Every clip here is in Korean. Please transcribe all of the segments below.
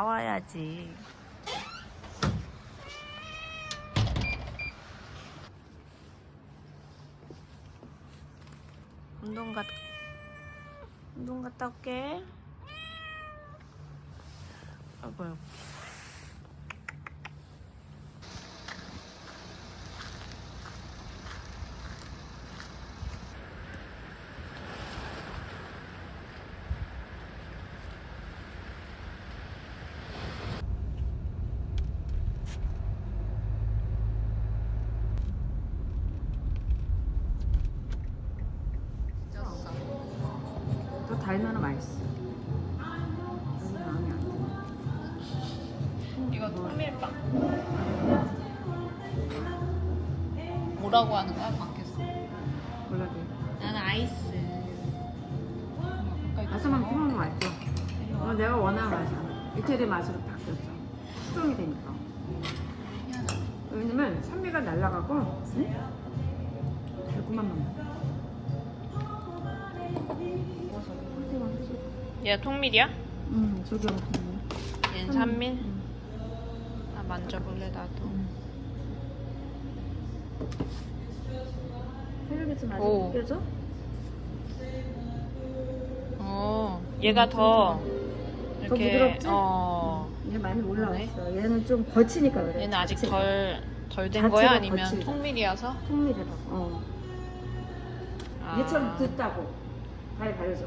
나와야지. 운동 갔 운동 갔다 올게. 아이고 달면 맛있어. 여기 마음에 안 드네. 이거 통밀빵. 뭐라고 하는 거야 밖에서? 몰라도 나는 아이스. 맛만 뜨면 맛있어. 어, 내가 원하는 맛이야. 이태리 맛으로 바뀌었어. 수정이 되니까. 왜냐면 산미가 날라가고 응? 달콤한 맛. 얘 통밀이야? 응, 저기 같은 얘는 산밀? 나 만져볼래 나도. 헬리게츠 맛이 오. 느껴져? 어, 얘가 더 이렇게 부드럽지? 어. 얘 많이 올라왔어. 얘는 좀 거치니까 그래. 얘는 아직. 덜덜된 자체가 거야 아니면 거칠다. 통밀이어서? 통밀이라고. 어. 아. 얘처럼 듣다고. 발이 가려져.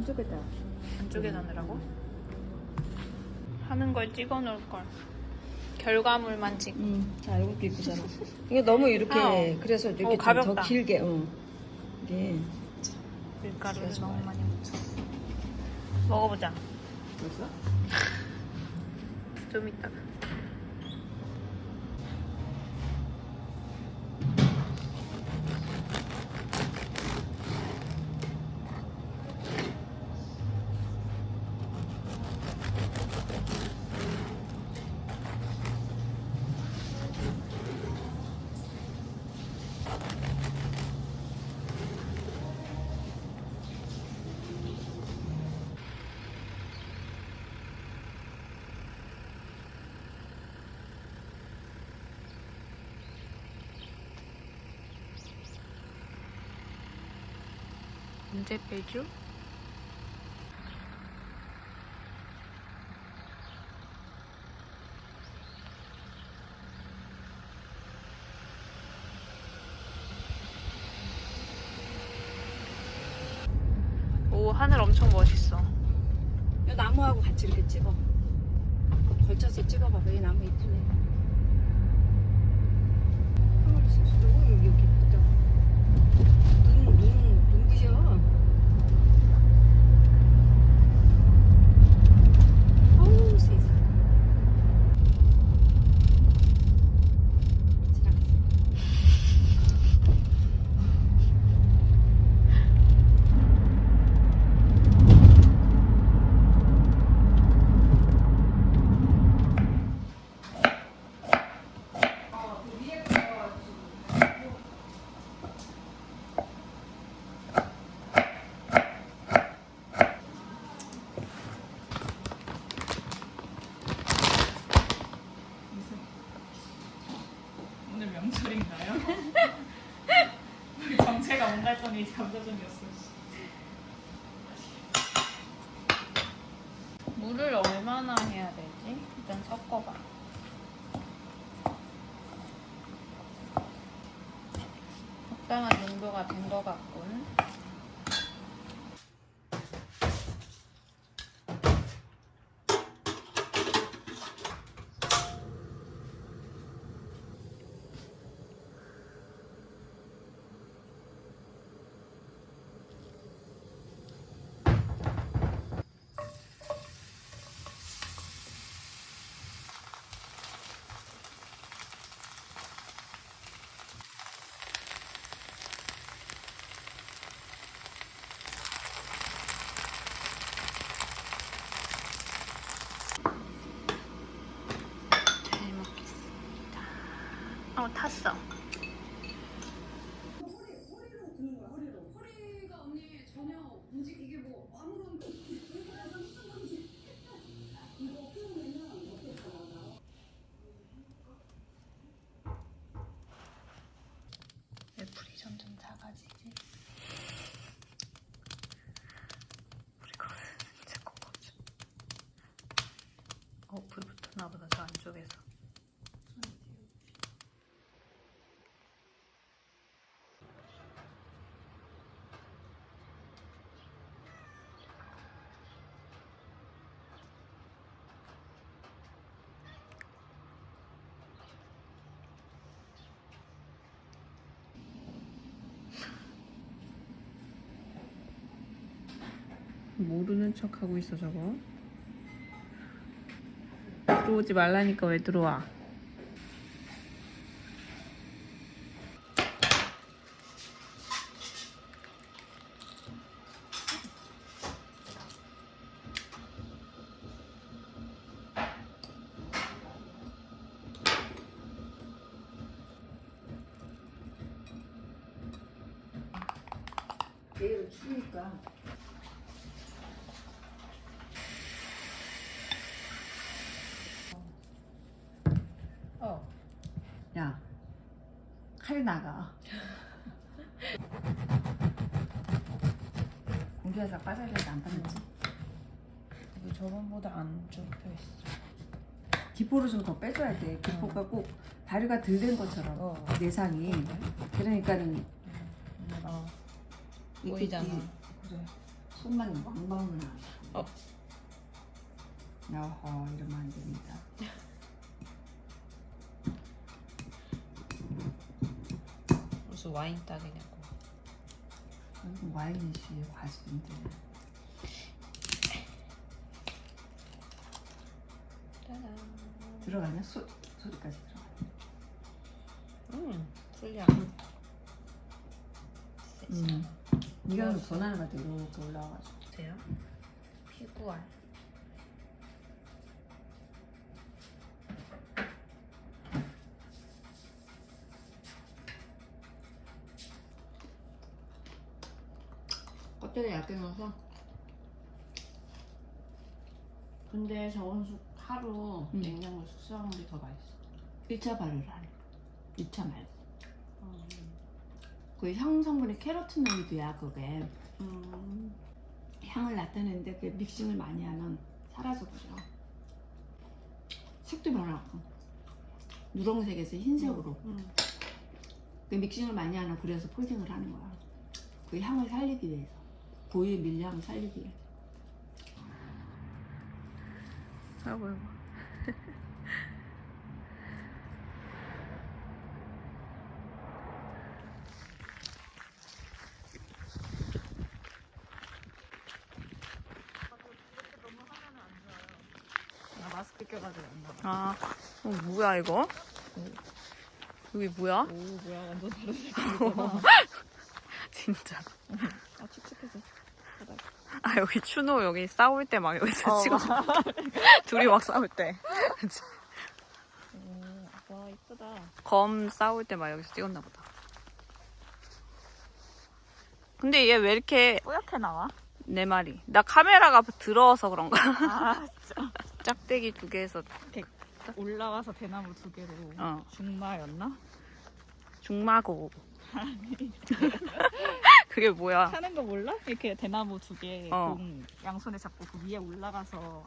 안쪽에다. 안쪽에 넣느라고? 하는 걸 찍어 놓을 걸. 결과물만 찍. 음, 자 이것도 이쁘잖아. 이게 너무 이렇게 아, 그래서 이렇게 어, 좀 더. 길게. 어. 이게 밀가루를 너무 많이 묻혔어. 먹어보자. 벌써? 좀 이따가. 언제 빼줘? 오 하늘 엄청 멋있어. 이 나무하고 같이 이렇게 찍어. 걸쳐서 찍어봐봐. 이 나무 이쁘네. 여기 여기 눈, 눈부 했더니 감자전이었어. 물을 얼마나 해야 되지? 일단 섞어봐. 적당한 농도가 된 것 같군. 한번 탔어. 허리가 언니 전혀 움직 이게 뭐 아무런 왜 불이 점점 작아지지? 우리가 진짜 꺾어져. 어, 불 붙었나 보다, 저 안쪽에서. 모르는 척 하고 있어 저거. 들어오지 말라니까 왜 들어와? 내일 추우니까. 어. 야, 칼이 나가. 공기가 빠져야 되는데 안 빠졌지? 이거 저번보다 안 좁혀 있어. 기포를 좀 더 빼줘야 돼. 기포가 꼭 다리가 덜 된 것처럼 어. 내상이. 그러니까 어. 이- 보이잖아. 이 그래. 손만 왕방울 나. 어. 어허 이러면 안 됩니다. 무슨 와인 따기냐고. 이거 와인이지 과즙인데. 짜잔. 들어가냐? 소, 소리까지 들어가. 음, 풀려. 음. 좀 전화를 받아 이렇게 올라와가지고. 돼요? 피구알. 껍데기 얇게 넣어서. 근데 저온 수 하루 음. 냉장고 숙성한 게 더 맛있어. 1차 발효를 하네. 2차 말고. 음. 그 향 성분이 캐로티노이드야 그게. 음. 향을 나타내는데 그 믹싱을 많이 하면 사라져 버려. 색도 변하고. 누렁색에서 흰색으로. 음. 그 믹싱을 많이 하나 그래서 폴딩을 하는 거야. 그 향을 살리기 위해서. 고유의 밀향을 살리기 아이고. 나 마스크 껴가지고 안 나와. 아, 어, 뭐야 이거? 여기 뭐야? 오 뭐야 완전 다른 색깔이잖아. 진짜. 아 여기 추노 여기 싸울 때 막 여기서 찍어. 둘이 막 싸울 때. 오, 와 이쁘다. 검 싸울 때 막 여기서 찍었나 보다. 근데 얘 왜 이렇게 뿌옇게 나와? 내 말이 나 카메라가 들어서 그런가? 아 진짜. 짝대기 두 개에서 딱 올라와서 대나무 두 개로 어 중마였나? 중마고. 그게 뭐야? 타는 거 몰라? 이렇게 대나무 두개 어. 공 양손에 잡고 그 위에 올라가서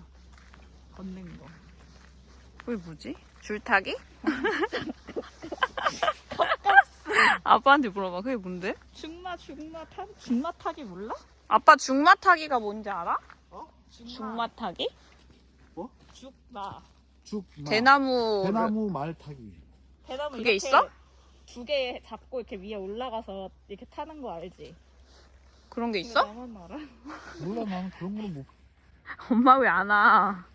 걷는 거. 그게 뭐지? 줄타기? 아빠한테 물어봐. 그게 뭔데? 중마 중마 타 중마 타기 몰라? 아빠 중마 타기가 뭔지 알아? 중마 타기? 죽마. 죽 마. 대나무. 대나무 말 타기. 대나무 그게 이렇게 있어? 두 개 잡고 이렇게 위에 올라가서 이렇게 타는 거 알지? 그런 게 있어? 나만 알아? 몰라 나는 그런 거는 못. 엄마 왜 안 와?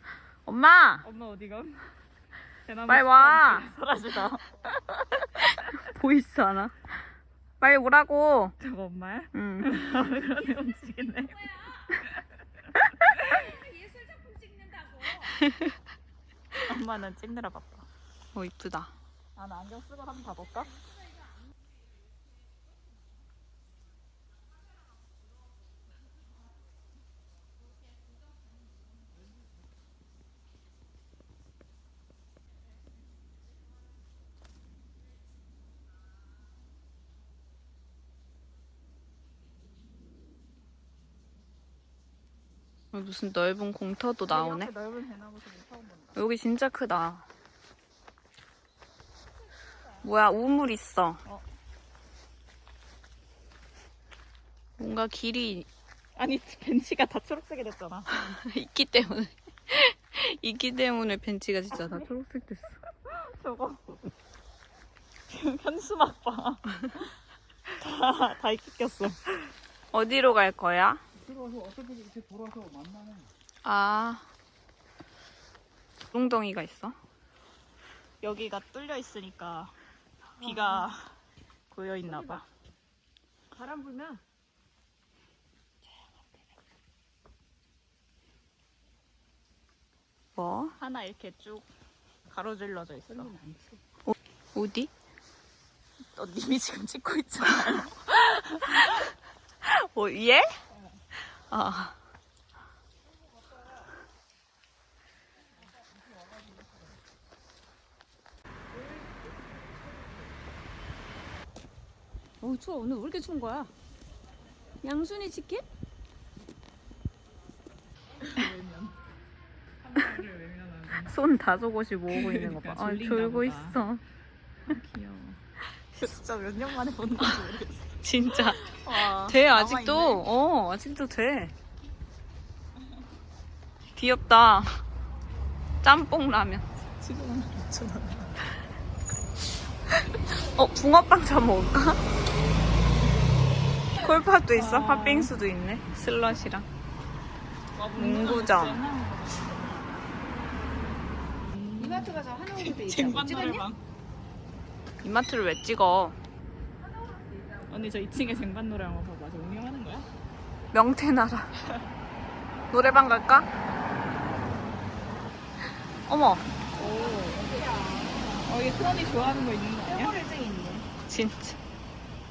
엄마! 엄마 어디가? 대나무 빨리 와! 사라지다. 보이스 않아? 빨리 오라고. 저거 엄마야? 응. 왜 그러네 움직이네. 엄마는 찍느라 바빠. 어 이쁘다. 아, 나 안경 쓰고 한번 봐볼까? 어, 무슨 넓은 공터도 나오네. 이렇게 넓은 대나무숲 처음 본다. 여기 진짜 크다. 뭐야, 우물 있어. 어. 뭔가 길이 아니, 벤치가 다 초록색이 됐잖아. 있기 때문에. 있기 때문에 벤치가 진짜 다 초록색 됐어. 저거. 현수막 봐. 다, 다 익히 꼈어. 어디로 갈 거야? 들어와서 어차피 이렇게 돌아서 만나네. 아. 웅덩이가 있어? 여기가 뚫려 있으니까 비가 고여 있나 봐. 바람 불면 뭐? 하나 이렇게 쭉 가로질러져 있어. 어디? 어, 님이 지금 찍고 있잖아요. 어, 얘? 아. 어우 추워 오늘 왜 이렇게 추운 거야? 양순이 치킨? 손 다소곳이 모으고 있는 거 봐. 아, 졸고 있어. 진짜 몇 년 만에 보는 건지 모르겠어. 진짜. 와, 돼, 아직도. 어, 아직도 돼. 귀엽다. 짬뽕 라면. 지금 어, 붕어빵 사 먹을까? 콜팥도 있어? 팥빙수도 있네. 슬럿이랑. 문구점. 이마트 가서 하나오도 있다고 쟁반 찍었냐? 노래방. 이마트를 왜 찍어? 언니 저 2층에 쟁반 노래 방 봐봐. 저 운영하는 거야? 명태나라. 노래방 갈까? 어머, 어, 이게 큰언니 좋아하는 거 있는 거 아니야? 진짜.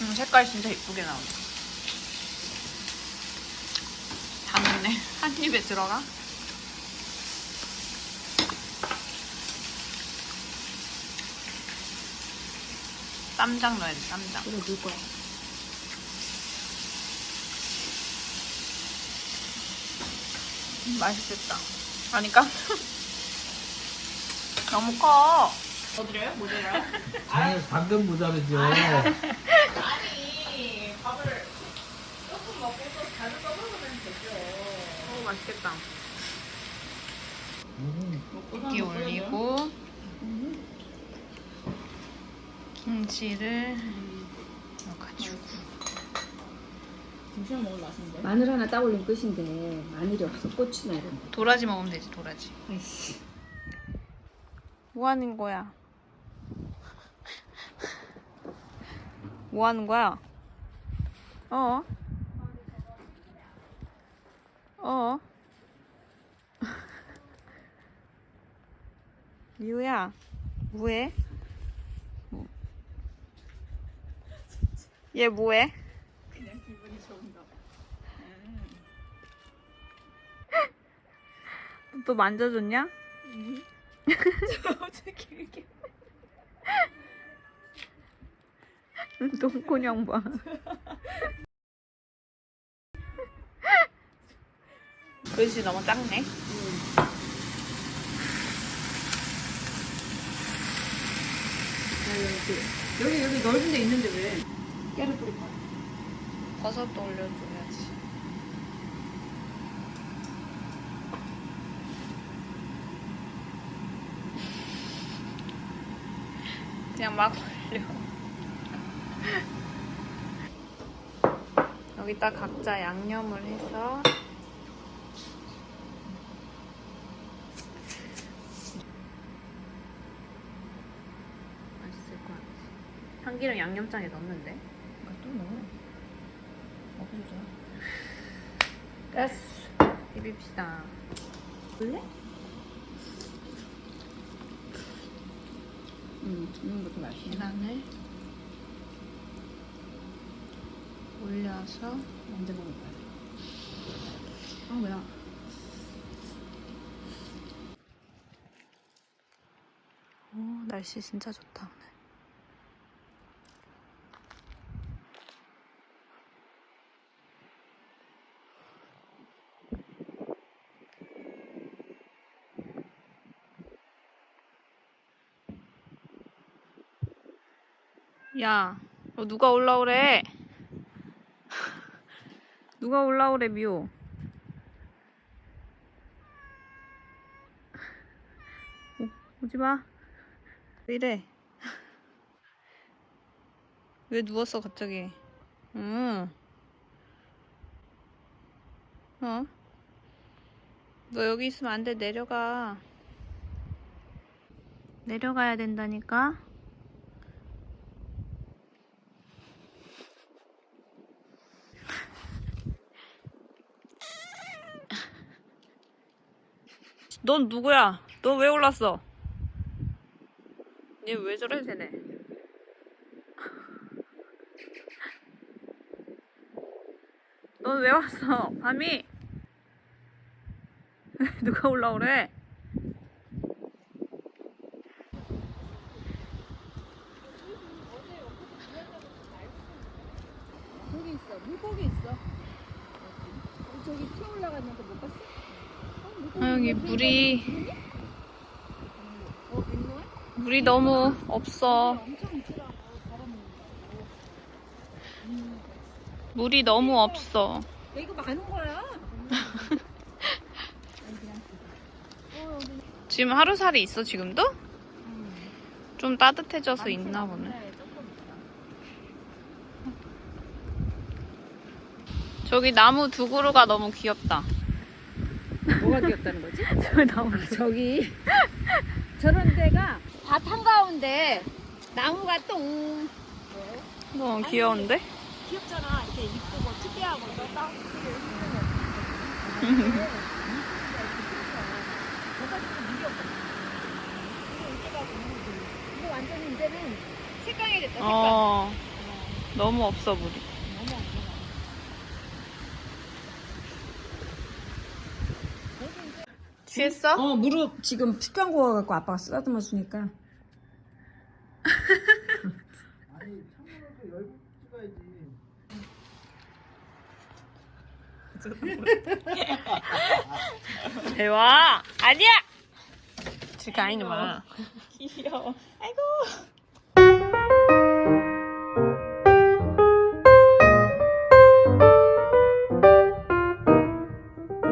음, 색깔 진짜 이쁘게 나온다. 다 넣네. 한 입에 들어가? 쌈장 넣어야 돼, 쌈장. 그래 넣을 거야 음, 맛있겠다. 아니까? 너무 커. 어디래요? 뭐래요? 장에 방금 모자르죠. 아니, 밥을 조금 먹고 또 자주 떠먹으면 되죠. 오, 맛있겠다. 음, 이렇게 올리고 김치를 넣어가지고 김치랑 먹을 맛인데. 마늘 하나 따 올리면 끝인데 마늘이 없어 고추나 이런 거 도라지 먹으면 되지 도라지. 아이씨 뭐 하는 거야? 뭐 하는 거야? 어? 어? 미우야, 뭐해? 뭐. 얘 뭐해? 그냥 기분이 좋은가 봐. 또 만져줬냐? 어떻게 이렇게. 똥코냥 봐. 그릇이 너무 작네. 여기 여기 넓은 데 있는데 왜? 깨를 뿌리 봐. 버섯도 올려줘야지. 그냥 막 올려. 여기다 각자 양념을 해서 참기름 양념장에 넣었는데. 그러니까 또 넣어. 없어져. 됐어. 비빕시다. 볼래? 음, 이런 것도 맛있어. 계란을 올려서 언제 먹을 거야? 아, 뭐야? 오, 날씨 진짜 좋다 오늘. 야, 어, 누가 올라오래? 누가 올라오래, 미호? 오, 오지 마. 왜 이래? 왜 누웠어 갑자기? 응. 어? 너 여기 있으면 안 돼. 내려가. 내려가야 된다니까. 넌 누구야? 너 왜 올랐어? 얘 왜 저래 쟤네? 넌 왜 왔어? 밤이? 누가 올라오래? 저기 있어. 물고기 있어. 저기 튀어 올라가는 거 못 봤어? 아, 여기 물이? 물이 너무 없어. 물이 너무 없어. 야, 이거 많은 거야. 지금 하루살이 있어 지금도? 좀 따뜻해져서 있나 보네. 저기 나무 두 그루가 너무 귀엽다. 뭐가 귀엽다는 거지? 저기 나무. 저기 저런 데가 밭 한가운데 나무가 똥 너무 귀여운데? 귀엽잖아. 이렇게 이쁘고 특이하고 이거 딱. 이거 완전히 이제는 색강해졌다 색강 어. 너무 없어 물이. 취했어? 어 무릎 지금 식당 구워갖고 아빠가 쓰다듬어 주니까 아니 창문을 열고 찍어야지. 대화 아니야. 지금 아니는 마. 귀여워. 아이고.